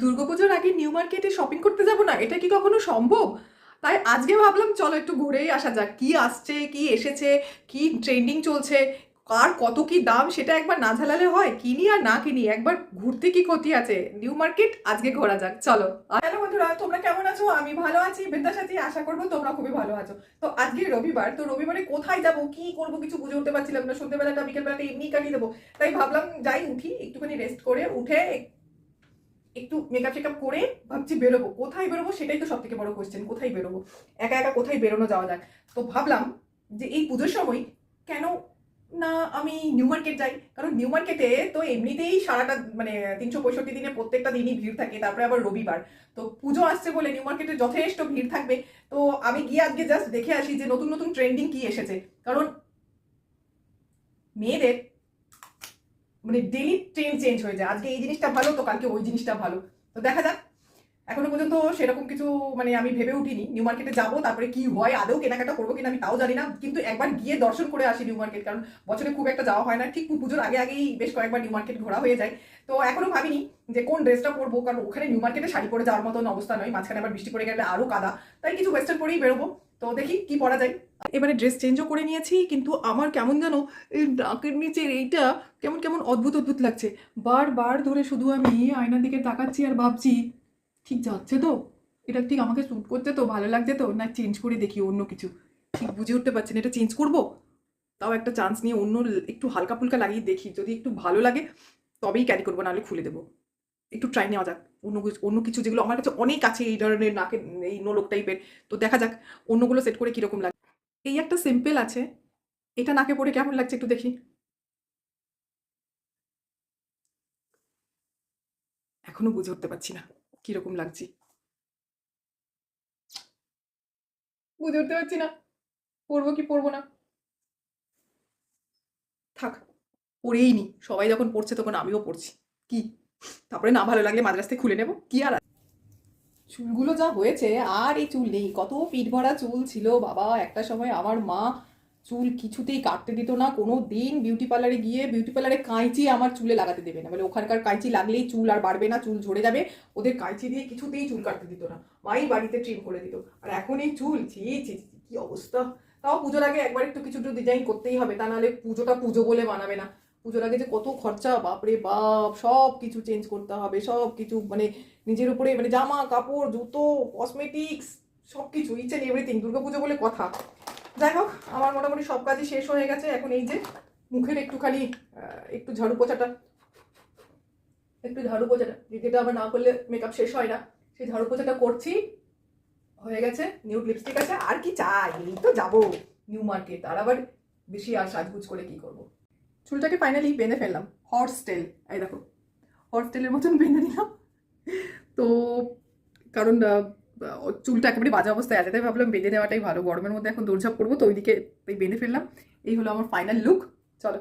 দুর্গাপুজোর আগে নিউ মার্কেটে শপিং করতে যাব না? এটা কি কখনো সম্ভব? তাই আজকে ভাবলাম, চলো একটু ঘুরেই আসা যাক। কি আসছে, কি এসেছে, কি ট্রেন্ডিং চলছে কার কত কি দাম সেটা একবার না ঝালালে হয়? কিনি আর না কিনি, একবার ঘুরতে কি ক্ষতি আছে? নিউ মার্কেট, আজকে ঘোরা যাক, চলো। হ্যালো বন্ধুরা, তোমরা কেমন আছো? আমি ভালো আছি বিদ্যার সাথে আশা করব তোমরা খুবই ভালো আছো। তো আজকে রবিবার, তো রবিবারে কোথায় যাব, কি করব, কিছু বুঝে উঠতে পারছিলাম না। সন্ধ্যেবেলাটা বিকেলবেলাটা এমনি কাটিয়ে দেবো। তাই ভাবলাম, যাই উঠি, একটুখানি রেস্ট করে উঠে একটু মেকআপ টেকআপ করে ভাবছি বেরোবো। কোথায় বেরোবো সেটাই তো সব থেকে বড় কোয়েশ্চেন কোথায় বেরোবো? একা একা কোথায় বেরোনো যাওয়া যাক? তো ভাবলাম যে এই পুজোর সময় কেন না আমি নিউ মার্কেট যাই? কারণ নিউ মার্কেটে তো এমনিতেই সারাটা মানে তিনশো পঁয়ষট্টি দিনে প্রত্যেকটা দিনই ভিড় থাকে, তারপরে আবার রবিবার। তো পুজো আসছে বলে নিউ মার্কেটে যথেষ্ট ভিড় থাকবে। তো আমি গিয়ে আজকে জাস্ট দেখে আসি যে নতুন নতুন ট্রেন্ডিং কি এসেছে। কারণ মেয়েদের মানে ডেলি ট্রেন চেঞ্জ হয়ে যায়। আজকে এই জিনিসটা ভালো, তো কালকে ওই জিনিসটা ভালো। তো দেখা যাক। এখনও পর্যন্ত সেরকম কিছু মানে আমি ভেবে উঠিনি। নিউ মার্কেটে যাব, তারপরে কি হয়, আদৌ কেনাকাটা করব কিনা আমি তাও জানি না কিন্তু একবার গিয়ে দর্শন করে আসি নিউ মার্কেট, কারণ বছরে খুব একটা যাওয়া হয় না। ঠিক পুজোর আগে আগেই বেশ কয়েকবার নিউ মার্কেট ঘোরা হয়ে যায়। তো এখনও ভাবিনি যে কোন ড্রেসটা পরবো, কারণ ওখানে নিউ মার্কেটে শাড়ি পরে যাওয়ার মতন অবস্থা নয়। মাঝখানে আবার বৃষ্টি পড়ে গেলে আরও কাদা। তাই কিছু ওয়েস্টার্ন পরেই বেরোবো। তো দেখি কি পরা যায়। এবারে ড্রেস চেঞ্জও করে নিয়েছি, কিন্তু আমার কেমন যেন এই নাকের নিচের এইটা কেমন কেমন অদ্ভুত অদ্ভুত লাগছে। বারবার ধরে শুধু আমি আয়নার দিকে তাকাচ্ছি আর ভাবছি ঠিক যাচ্ছে তো? এটা ঠিক আমাকে স্যুট করতে তো ভালো লাগছে তো? না চেঞ্জ করে দেখি অন্য কিছু। ঠিক বুঝে উঠতে পারছি না, এটা চেঞ্জ করব? তাও একটা চান্স নিয়ে অন্য একটু হালকা ফুলকা লাগিয়ে দেখি। যদি একটু ভালো লাগে, তবেই ক্যারি করব, নাহলে খুলে দেবো। একটু ট্রাই নেওয়া যাক। অন্য অন্য কিছু যেগুলো আমার কাছে অনেক আছে এই ধরনের নাকের, এই নোলক টাইপের তো দেখা যাক অন্যগুলো সেট করে কীরকম লাগে। এই একটা সিম্পল আছে। এটা নাকে পরে কেমন লাগছে একটু দেখি। এখনও বুঝে উঠতে পারছি না। কীরকম লাগছে? বুঝে উঠতে পারছি না। পড়ব কি পড়ব না? থাক পড়েই নি। সবাই যখন পড়ছে তখন আমিও পড়ছি। কি? তারপরে না ভালো লাগলে মাদ্রাস খুলে নেব। কি আর? চুলগুলো যা হয়েছে, আর এই চুল নেই। কত পিঠ ভরা চুল ছিল। বাবা, একটা সময় আমার মা চুল কিছুতেই কাটতে দিত না কোনো দিন বিউটি পার্লারে গিয়ে বিউটি পার্লারে কাঁচি আমার চুলে লাগাতে দেবে না। বলে ওখানকার কাঁচি লাগলেই চুল আর বাড়বে না, চুল ঝরে যাবে, ওদের কাঁচি দিয়ে কিছুতেই চুল কাটতে দিত না। মাই বাড়িতে ট্রিম করে দিত। আর এখন এই চুল, ছি ছি কি অবস্থা? তাও পুজোর আগে একবার একটু কিছু একটু ডিজাইন করতেই হবে, তা নাহলে পুজোটা পুজো বলে মানাবে না। পুজোর আগে যে কত খরচা, বাপরে বাপ, সব কিছু চেঞ্জ করতে হবে, সব কিছু মানে নিজের উপরে মানে জামা, কাপড়, জুতো কসমেটিক্স সব কিছু ইচ অ্যান্ড এভরিথিং দুর্গাপুজো বলে কথা। যাই হোক, আমার মোটামুটি সব কাজই শেষ হয়ে গেছে। এখন এই যে মুখের একটুখানি একটু ঝাড়ু পোছাটা। একটু ঝাড়ু পোছাটা। যেটা আবার না করলে মেকআপ শেষ হয় না। সেই ঝাড়ু পোছাটা করছি। হয়ে গেছে নিউ লিপস্টিক আছে। আর কি চাই? এই তো যাব নিউ মার্কেট আর আবার বেশি আর সাজগুজ করে কি করব? চুলটাকে ফাইনালি বেঁধে ফেললাম। হর্স টেল এই দেখো হর্স টেলের মতন বেঁধে নিলাম। তো, কারণ চুলটা একেবারে বাজে অবস্থায় আছে, তাই ভাবলাম বেঁধে দেওয়াটাই ভালো। গরমের মধ্যে এখন দৌড়ঝাপ করব, তো ওইদিকে তাই বেঁধে ফেললাম। এই হলো আমার ফাইনাল লুক চলো।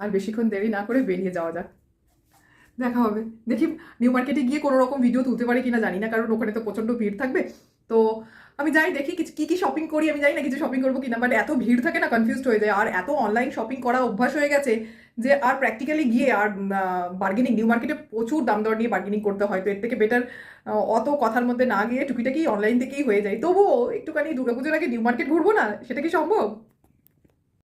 আর বেশিক্ষণ দেরি না করে বেরিয়ে যাওয়া যাক। দেখা হবে। দেখি নিউ মার্কেটে গিয়ে কোনো রকম ভিডিও তুলতে পারে কিনা জানি না, কারণ ওখানে তো প্রচণ্ড ভিড় থাকবে। তো আমি যাই দেখি কি, কী শপিং করি, আমি জানি না কিছু শপিং করব কিনা বাট এত ভিড় থাকে না কনফিউজড হয়ে যায়। আর এত অনলাইন শপিং করা অভ্যাস হয়ে গেছে যে আর প্র্যাকটিক্যালি গিয়ে আর বার্গেনিং নিউ মার্কেটে প্রচুর দাম দর নিয়ে বার্গেনিং করতে হয়। তো এর থেকে বেটার অত কথার মধ্যে না গিয়ে টুকিটাকি অনলাইন থেকেই হয়ে যায়। তবুও একটুখানি দুর্গাপুজোর আগে নিউ মার্কেট ঘুরবো না? সেটা কি সম্ভব?